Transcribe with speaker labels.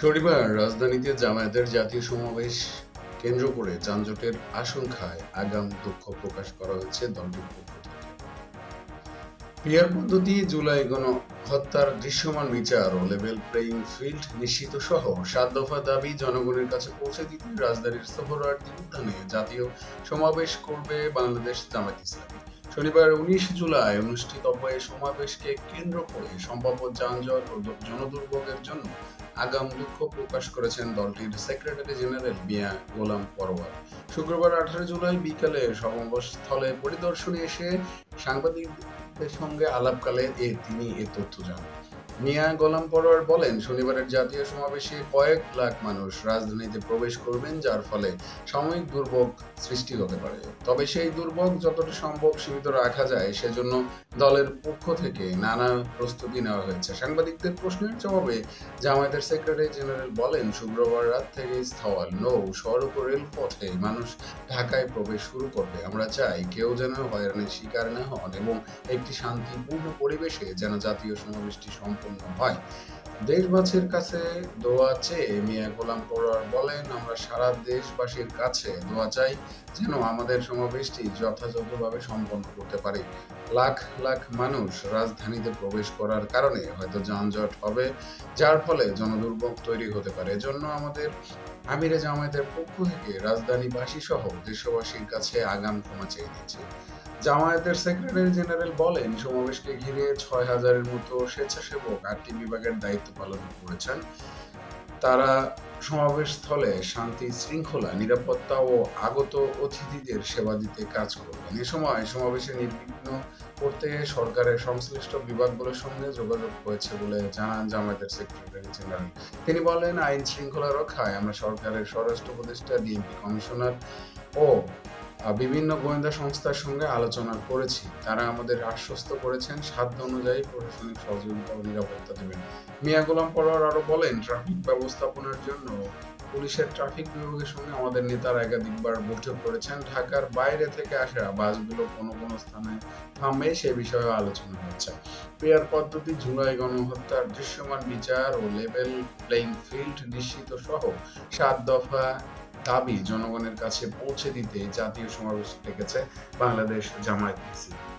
Speaker 1: শনিবার রাজধানীতে জামায়াতের জাতীয় সমাবেশ কেন্দ্র করে যানজটের আশঙ্কায় আগাম দুঃখ প্রকাশ করা হয়েছে দলটির পক্ষ থেকে। পিয়ার পদ্ধতি, জুলাই গণ হত্যার দৃশ্যমান বিচার ও লেভেল প্লেইং ফিল্ড নিশ্চিত সহ সাত দফা দাবি জনগণের কাছে পৌঁছে দিতে রাজধানীর সোহরাওয়ার্দী উদ্যানে জাতীয় সমাবেশ করবে বাংলাদেশ জামায়াত ইসলামী। শনিবার উনিশ জুলাই অনুষ্ঠিতব্য সমাবেশকে কেন্দ্র করে সম্ভাব্য যানজট ও জনদুর্ভোগের জন্য আগাম দুঃখ প্রকাশ করেছেন দলটির সেক্রেটারি জেনারেল মিয়া গোলাম পরোয়ার শুক্রবার আঠারো জুলাই বিকালে সমাবেশস্থলে পরিদর্শনে এসে সাংবাদিকদের সঙ্গে আলাপকালে তিনি এ তথ্য জানান। মিয়া গোলাম পরোয়ার বলেন, শনিবারের জাতীয় সমাবেশে কয়েক লাখ মানুষ রাজধানীতে প্রবেশ করবেন, যার ফলে সাময়িক দুর্ভোগ সৃষ্টি হতে পারে। তবে সেই দুর্ভোগ যতটা সম্ভব সীমিত রাখা যায়, সেজন্য দলের পক্ষ থেকে নানা প্রস্তুতি নেওয়া হয়েছে। সাংবাদিকদের প্রশ্নের জবাবে জামায়াতের সেক্রেটারি জেনারেল বলেন, শুক্রবার রাত থেকে স্থল, নৌ, সড়ক ও রেলপথে মানুষ ঢাকায় প্রবেশ শুরু করবে। আমরা চাই কেউ যেন হয়রানির শিকার না হন এবং একটি শান্তিপূর্ণ পরিবেশে যেন জাতীয় সমাবেশটি সম্পন্ন হয়। দেশবাসীর কাছে দোয়া চেয়ে মিয়া গোলাম পড়ার বলেন, আমরা সারা দেশবাসীর কাছে দোয়া চাই যেন আমাদের সমাবেশটি যথাযথভাবে সম্পন্ন করতে পারি। লাখ লাখ মানুষ রাজধানীতে প্রবেশ করার কারণে হয়তো যানজট হবে, যার ফলে জনদুর্ভোগ তৈরি হতে পারে। এজন্য আমাদের আমিরে জামায়াতের পক্ষ থেকে রাজধানীবাসী সহ দেশবাসীর কাছে আগাম ক্ষমা চেয়ে নিয়েছে জামায়াতের সেক্রেটারি জেনারেল বলেন, সমাবেশকে ঘিরে ছয় হাজারের মতো স্বেচ্ছাসেবক আটটি বিভাগের দায়িত্ব পালন করেছেন। তারা সমাবেশস্থলে শান্তি, শৃঙ্খলা, নিরাপত্তা ও আগত অতিথিদের সেবা দিতে কাজ করবেন। এ সময় সমাবেশে নির্বিঘ্ন করতে সরকারের সংশ্লিষ্ট বিভাগগুলোর সঙ্গে যোগাযোগ হয়েছে বলে জানান জামায়াতের সেক্রেটারি জেনারেল। তিনি বলেন, আইন শৃঙ্খলা রক্ষায় আমরা সরকারের স্বরাষ্ট্র উপদেষ্টা, ডিএমপি কমিশনার ও বিভিন্ন গোয়েন্দা সংস্থার সঙ্গে আলোচনা করেছি। তারা আমাদের আশ্বস্ত করেছেন, সাধ্য অনুযায়ী প্রশাসনিক সহযোগিতা ও নিরাপত্তা দেবেন। মিয়া গোলাম পরোয়ার আরও বলেন, ট্রাফিক ব্যবস্থাপনার জন্য পুলিশের ট্রাফিক বিভাগের সঙ্গে আমাদের নেতারা একাধিকবার বৈঠক করেছেন। ঢাকার বাইরে থেকে আসা বাসগুলো কোনো কোনো স্থানে থামবে সে বিষয়ে আলোচনা হচ্ছে। পেয়ার পদ্ধতি জুলাই গণহত্যার দৃশ্যমান বিচার ও লেভেল প্লেইং ফিল্ড নিশ্চিত সহ সাত দফা দাবি জনগণের কাছে পৌঁছে দিতে জাতীয় সমাবেশ ডেকেছে বাংলাদেশ জামায়াত ইসলামী